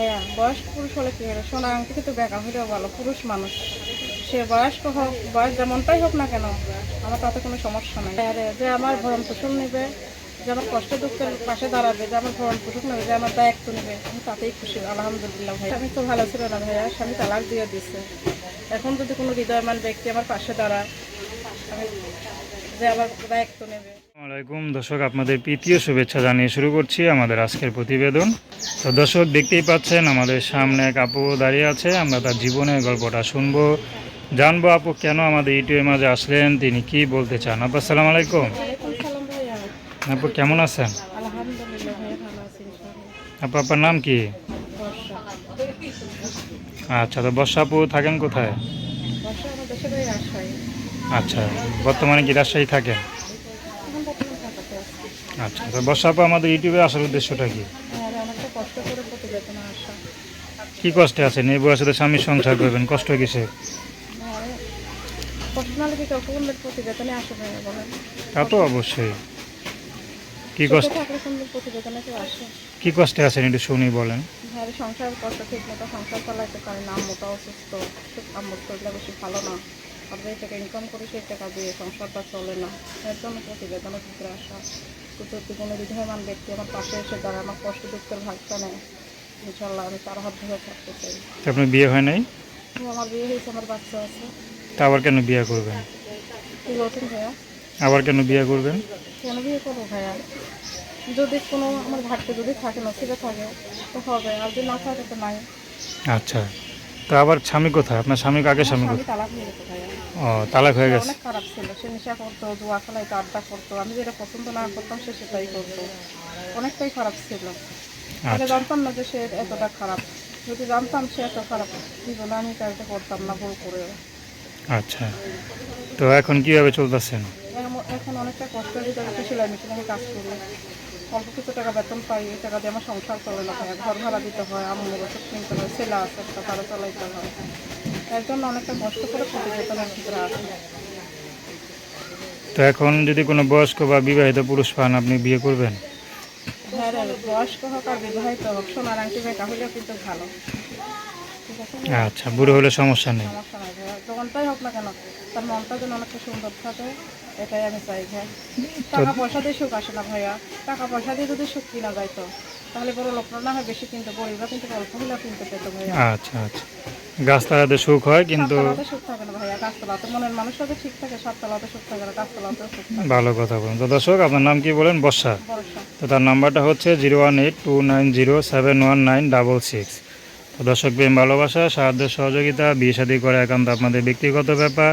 ভাইয়া বয়স্ক পুরুষ হলে কি হলো সোনা আংটি কিন্তু বেকার হলেও ভালো, পুরুষ মানুষ। সে বয়স্ক হোক, বয়স যেমনটাই হোক না কেন, আমার তাতে কোনো সমস্যা নেই। আরে যে আমার ভরণ পোষণ নেবে, যে আমার কষ্ট দুঃখের পাশে দাঁড়াবে, যে আমার ভরণ পোষণ নেবে, যে আমার দায়িত্ব নেবে, আমি তাতেই খুশি, আলহামদুলিল্লাহ ভাই। আমি তো ভালো ছিল না ভাইয়া স্বামী তালাক দিয়ে দিচ্ছে এখন যদি কোনো হৃদয়মান ব্যক্তি আমার পাশে দাঁড়ায়, আমি যে আমার দায়িত্ব নেবে। আসসালামাইকুম দর্শক আপনাদের প্রীতীয় শুভেচ্ছা জানিয়ে শুরু করছি আমাদের আজকের প্রতিবেদন। তো দর্শক দেখতেই পাচ্ছেন আমাদের সামনে এক আপু দাঁড়িয়ে আছে আমরা তার জীবনের গল্পটা শুনব। জানব আপু কেন আমাদের ইউটিউবের মাঝে আসলেন তিনি কি বলতে চান? আপু আসসালামু আলাইকুম আপু কেমন আছেন? আপু আপনার নাম কি? আচ্ছা তো বর্ষা আপু থাকেন কোথায়? আচ্ছা বর্তমানে কি রাজশাহী আছি আচ্ছা তো বর্ষা আপু আমাদের ইউটিউবে আসার উদ্দেশ্যটা কি? কি কষ্টে আছেন? এই বয়সে তো স্বামীর সংসার করবেন, কষ্ট কিসে তা তো অবশ্যই। কি কষ্ট কি কষ্টে আছেন একটু শুনি বলেন। সংসার কষ্ট ঠিক মতো, সংসার চালাইতে পারে না অসুস্থ ভালো না। আমরা এই টাকা ইনকাম করি সেই টাকা দিয়ে সংসারটা চলে না। এর জন্য প্রতিবেদনের ভিতরে আসা তো কোনো বিধমান ব্যক্তি আমার পাশে এসে দাঁড়ায় আমার কষ্ট দুঃখের ভাগটা নেয়। ইনশাল্লাহ আমি তার হাত ধরে থাকতে চাই। আপনার বিয়ে হয় নাই? আমার বিয়ে হয়েছে আমার বাচ্চা আছে। তা আবার কেন বিয়ে করবেন? কি বলছেন ভাইয়া? আবার কেন বিয়ে করবেন? কেন বিয়ে করব ভাইয়া? যদি কোনো আমার ঘাটতে যদি থাকে নসিবে থাকে তো হবে। আর যদি না থাকে তো নাই। আচ্ছা। তো আবার স্বামী কোথায়? আপনার স্বামী আগে স্বামী কোথায়? ও তালাক হয়ে গেছে। খারাপ ছিল। সে নেশা করতো জুয়া খেলাইতো আড্ডা করতো। আমি যেটা পছন্দ না করতাম সে সেটাই করতো। অনেকটাই খারাপ ছিল। আগে আচ্ছা। জানতাম না যে সে এতটা খারাপ। যদি জানতাম সে এত খারাপ জীবনে আমি কাজটা করতাম না ভুল করে আচ্ছা। তো এখন কীভাবে চলতেছেন? এখন অনেকটা কষ্টের ভিতরে তো সেলাই মেশিনে কাজ করি। অল্প কিছু টাকা বেতন পাই এই টাকা দিয়ে আমার সংসার চলে না হয় ঘর ভাড়া দিতে হয় আম্মুর ওষুধ কিনতে হয় ছেলে আছে একটা তারা চালাইতে হয়। এর জন্য অনেকটা কষ্ট করে প্রতিযোগিতার ভিতরে আসে তো এখন যদি কোনো বয়স্ক বা বিবাহিত পুরুষ পান আপনি বিয়ে করবেন? হ্যাঁ বয়স্ক হোক আর বিবাহিত হোক সোনার আংটি বেকা হইলেও কিন্তু ভালো। ঠিক আছে? আচ্ছা বুড়ো হলে সমস্যা নেই। সমস্যা নাই যখনটাই হোক না কেন তার মনটা যেন অনেকটা সুন্দর থাকে। এটাই আমি চাই ভাই। টাকা পয়সা দিয়ে সুখ আসে না ভাইয়া। টাকা পয়সা দিয়ে যদি সুখ কিনা যাইতো তাহলে বড় লোকরা না হয় বেশি কিনতে গরিবরা কিন্তু অল্প হলেও কিনতে পেতো ভাইয়া। আচ্ছা আচ্ছা। গাছতলাতে সুখ হয় কিন্তু সুখ থাকে না ভাইয়া। গাছতলাতে মনের মানুষরা তো ঠিক থাকে সাততলাতে সুখ থাকে না গাছতলাতেও সুখ ভালো কথা বলুন। তো দর্শক আপনার নাম কি বলেন? বর্ষা। তো তার নাম্বারটা হচ্ছে zero one eight two nine zero seven one nine double six. তো দর্শক প্রেম ভালোবাসা সাহায্য সহযোগিতা বিয়ে শাদী করে একান্ত আপনাদের ব্যক্তিগত ব্যাপার।